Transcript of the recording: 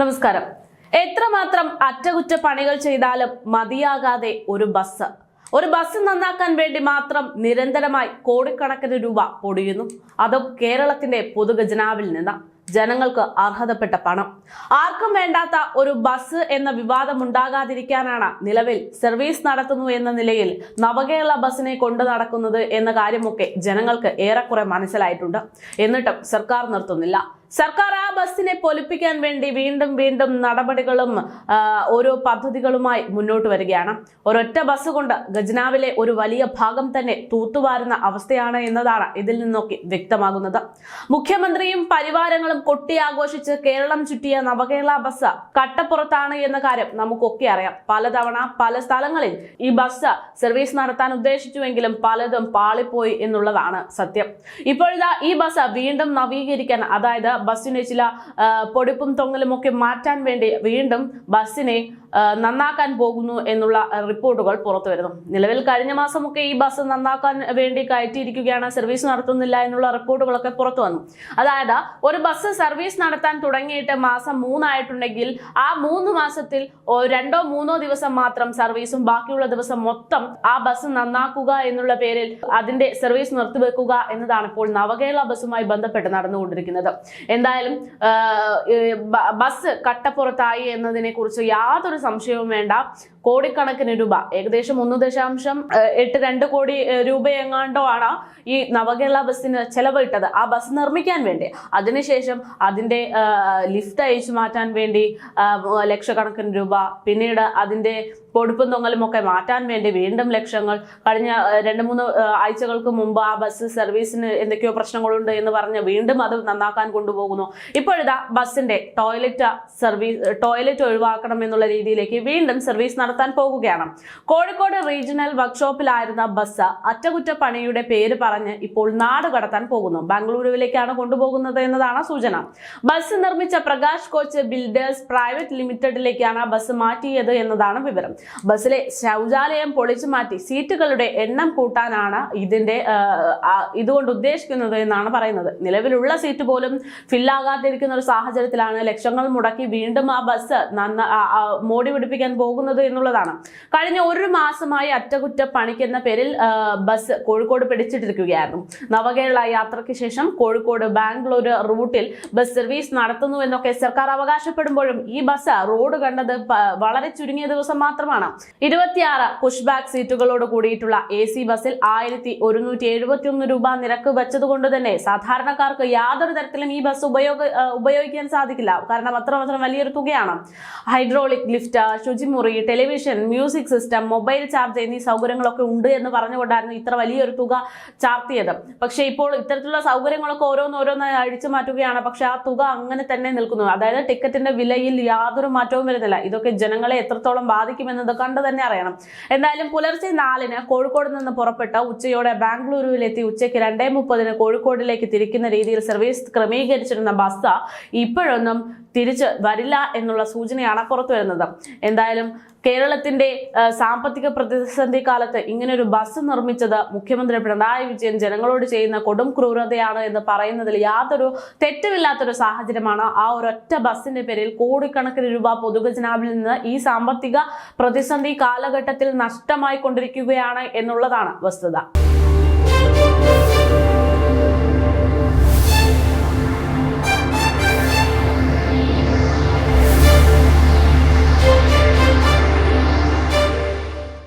നമസ്കാരം. എത്രമാത്രം അറ്റകുറ്റപ്പണികൾ ചെയ്താലും മതിയാകാതെ ഒരു ബസ്. ഒരു ബസ് നന്നാക്കാൻ വേണ്ടി മാത്രം നിരന്തരമായി കോടിക്കണക്കിന് രൂപ പൊടിയുന്നു. അതും കേരളത്തിന്റെ പൊതുഖജനാവിൽ നിന്ന്. ജനങ്ങൾക്ക് അർഹതപ്പെട്ട പണം. ആർക്കും വേണ്ടാത്ത ഒരു ബസ് എന്ന വിവാദം ഉണ്ടാകാതിരിക്കാനാണ് നിലവിൽ സർവീസ് നടത്തുന്നു എന്ന നിലയിൽ നവകേരള ബസ്സിനെ കൊണ്ടു നടക്കുന്നത് എന്ന കാര്യമൊക്കെ ജനങ്ങൾക്ക് ഏറെക്കുറെ മനസ്സിലായിട്ടുണ്ട്. എന്നിട്ടും സർക്കാർ നിർത്തുന്നില്ല. സർക്കാർ ആ ബസ്സിനെ പൊലിപ്പിക്കാൻ വേണ്ടി വീണ്ടും വീണ്ടും നടപടികളും ഓരോ പദ്ധതികളുമായി മുന്നോട്ട് വരികയാണ്. ഒരൊറ്റ ബസ് കൊണ്ട് ഖജനാവിലെ ഒരു വലിയ ഭാഗം തന്നെ തൂത്തുവാരുന്ന അവസ്ഥയാണ് എന്നതാണ് ഇതിൽ നിന്നൊക്കെ വ്യക്തമാകുന്നത്. മുഖ്യമന്ത്രിയും പരിവാരങ്ങളും കൊട്ടിയാഘോഷിച്ച് കേരളം ചുറ്റിയ നവകേരള ബസ് കട്ടപ്പുറത്താണ് എന്ന കാര്യം നമുക്കൊക്കെ അറിയാം. പലതവണ പല സ്ഥലങ്ങളിൽ ഈ ബസ് സർവീസ് നടത്താൻ ഉദ്ദേശിച്ചുവെങ്കിലും പലതും പാളിപ്പോയി എന്നുള്ളതാണ് സത്യം. ഇപ്പോഴിതാ ഈ ബസ് വീണ്ടും നവീകരിക്കാൻ അതായത് ബസ്സിന് ചില പൊടിപ്പും തൊങ്ങലും ഒക്കെ മാറ്റാൻ വേണ്ടി വീണ്ടും ബസ്സിനെ നന്നാക്കാൻ പോകുന്നു എന്നുള്ള റിപ്പോർട്ടുകൾ പുറത്തു വരുന്നു. നിലവിൽ കഴിഞ്ഞ മാസമൊക്കെ ഈ ബസ് നന്നാക്കാൻ വേണ്ടി കയറ്റിയിരിക്കുകയാണ്. സർവീസ് നടത്തുന്നില്ല എന്നുള്ള റിപ്പോർട്ടുകളൊക്കെ പുറത്തു വന്നു. അതായത് ഒരു ബസ് സർവീസ് നടത്താൻ തുടങ്ങിയിട്ട് മാസം മൂന്നായിട്ടുണ്ടെങ്കിൽ ആ മൂന്ന് മാസത്തിൽ രണ്ടോ മൂന്നോ ദിവസം മാത്രം സർവീസും ബാക്കിയുള്ള ദിവസം മൊത്തം ആ ബസ് നന്നാക്കുക എന്നുള്ള പേരിൽ അതിന്റെ സർവീസ് നിർത്തിവെക്കുക എന്നതാണ് ഇപ്പോൾ നവകേരള ബസ്സുമായി ബന്ധപ്പെട്ട് നടന്നുകൊണ്ടിരിക്കുന്നത്. എന്തായാലും ബസ് കട്ടപ്പുറത്തായി എന്നതിനെ കുറിച്ച് യാതൊരു സംശയവും വേണ്ട. കോടിക്കണക്കിന് രൂപ ഏകദേശം ഒന്ന് ദശാംശം എട്ട് രണ്ട് കോടി രൂപ എങ്ങാണ്ടോ ആണ് ഈ നവകേരള ബസ്സിന് ചെലവിട്ടത്. ആ ബസ് നിർമ്മിക്കാൻ വേണ്ടി. അതിനുശേഷം അതിന്റെ ആ, ലിഫ്റ്റ് അയച്ചു മാറ്റാൻ വേണ്ടി ലക്ഷക്കണക്കിന് രൂപ. പിന്നീട് അതിന്റെ പൊടുപ്പും തൊങ്ങലും ഒക്കെ മാറ്റാൻ വേണ്ടി വീണ്ടും ലക്ഷങ്ങൾ. കഴിഞ്ഞ രണ്ട് മൂന്ന് ആഴ്ചകൾക്ക് മുമ്പ് ആ ബസ് സർവീസിന് എന്തൊക്കെയോ പ്രശ്നങ്ങളുണ്ട് എന്ന് പറഞ്ഞ് വീണ്ടും അത് നന്നാക്കാൻ കൊണ്ടുപോകുന്നു. ഇപ്പോഴിതാ ബസ്സിന്റെ ടോയ്ലറ്റ് സർവീസ് ടോയ്ലറ്റ് ഒഴിവാക്കണം എന്നുള്ള രീതിയിലേക്ക് വീണ്ടും സർവീസ് നടത്താൻ പോകുകയാണ്. കോഴിക്കോട് റീജിയണൽ വർക്ക്ഷോപ്പിലായിരുന്ന ബസ് അറ്റകുറ്റപ്പണിയുടെ പേര് പറഞ്ഞ് ഇപ്പോൾ നാട് കടത്താൻ പോകുന്നു. ബാംഗ്ലൂരുവിലേക്കാണ് കൊണ്ടുപോകുന്നത് എന്നതാണ് സൂചന. ബസ് നിർമ്മിച്ച പ്രകാശ് കോച്ച് ബിൽഡേഴ്സ് പ്രൈവറ്റ് ലിമിറ്റഡിലേക്കാണ് ബസ് മാറ്റിയത് എന്നതാണ് വിവരം. ബസ്സിലെ ശൗചാലയം പൊളിച്ചു മാറ്റി സീറ്റുകളുടെ എണ്ണം കൂട്ടാനാണ് ഇതിന്റെ ഇതുകൊണ്ട് ഉദ്ദേശിക്കുന്നത് എന്നാണ് പറയുന്നത്. നിലവിലുള്ള സീറ്റ് പോലും ഫില്ലാകാതിരിക്കുന്ന ഒരു സാഹചര്യത്തിലാണ് ലക്ഷങ്ങൾ മുടക്കി വീണ്ടും ആ ബസ് മോടി പിടിപ്പിക്കാൻ പോകുന്നത് എന്നുള്ളതാണ്. കഴിഞ്ഞ ഒരു മാസമായി അറ്റകുറ്റപ്പണിക്ക് എന്ന പേരിൽ ബസ് കോഴിക്കോട് പിടിച്ചിട്ടിരിക്കുകയായിരുന്നു. നവകേരള യാത്രയ്ക്ക് ശേഷം കോഴിക്കോട് ബാംഗ്ലൂർ റൂട്ടിൽ ബസ് സർവീസ് നടത്തുന്നു എന്നൊക്കെ സർക്കാർ അവകാശപ്പെടുമ്പോഴും ഈ ബസ് റോഡ് കണ്ടത് വളരെ ചുരുങ്ങിയ ദിവസം മാത്രമാണ്. ഇരുപത്തിയാറ് പുഷ് ബാക്ക് സീറ്റുകളോട് കൂടിയിട്ടുള്ള എ സി ബസ്സിൽ ആയിരത്തി ഒരുന്നൂറ്റി എഴുപത്തി ഒന്ന് രൂപ നിരക്ക് വെച്ചതുകൊണ്ട് തന്നെ സാധാരണക്കാർക്ക് യാതൊരു തരത്തിലും ഈ ബസ് ഉപയോഗ ഉപയോഗിക്കാൻ സാധിക്കില്ല. കാരണം അത്രമാത്രം വലിയൊരു തുകയാണ്. ഹൈഡ്രോളിക് ലിഫ്റ്റ് ശുചിമുറി television music system mobile charge എന്നീ സൗകര്യങ്ങളൊക്കെ ഉണ്ട് എന്ന് പറഞ്ഞുകൊണ്ടായിരുന്നു ഇത്ര വലിയൊരു തുക ചാർത്തിയത് പക്ഷേ ഇപ്പോൾ ഇത്തരത്തിലുള്ള സൗകര്യങ്ങളൊക്കെ ഓരോന്നോരോന്നായി അഴിച്ചു മാറ്റുകയാണ്. പക്ഷെ ആ തുക അങ്ങനെ തന്നെ നിൽക്കുന്നു. അതായത് ടിക്കറ്റിന്റെ വിലയിൽ യാതൊരു മാറ്റവും വരുന്നില്ല. ഇതൊക്കെ ജനങ്ങളെ എത്രത്തോളം ബാധിക്കുമെന്നത് കണ്ടു തന്നെ അറിയണം. എന്തായാലും പുലർച്ചെ നാലിന് കോഴിക്കോട് നിന്ന് പുറപ്പെട്ട ഉച്ചയോടെ ബാംഗ്ലൂരുവിലെത്തി ഉച്ചയ്ക്ക് രണ്ടേ മുപ്പതിന് കോഴിക്കോടിലേക്ക് തിരിക്കുന്ന രീതിയിൽ സർവീസ് ക്രമീകരിച്ചിരുന്ന ബസ് ഇപ്പോഴൊന്നും തിരിച്ച് വരില്ല എന്നുള്ള സൂചനയാണ് പുറത്തു വരുന്നത്. എന്തായാലും കേരളത്തിന്റെ സാമ്പത്തിക പ്രതിസന്ധി കാലത്ത് ഒരു ബസ് നിർമ്മിച്ചത് മുഖ്യമന്ത്രി പിണറായി വിജയൻ ജനങ്ങളോട് ചെയ്യുന്ന കൊടും ക്രൂരതയാണ് എന്ന് പറയുന്നതിൽ യാതൊരു തെറ്റുമില്ലാത്തൊരു സാഹചര്യമാണ്. ആ ഒരൊറ്റ ബസ്സിന്റെ പേരിൽ കോടിക്കണക്കിന് രൂപ പൊതുഖജനാവിൽ നിന്ന് ഈ സാമ്പത്തിക പ്രതിസന്ധി കാലഘട്ടത്തിൽ നഷ്ടമായി കൊണ്ടിരിക്കുകയാണ് എന്നുള്ളതാണ് വസ്തുത.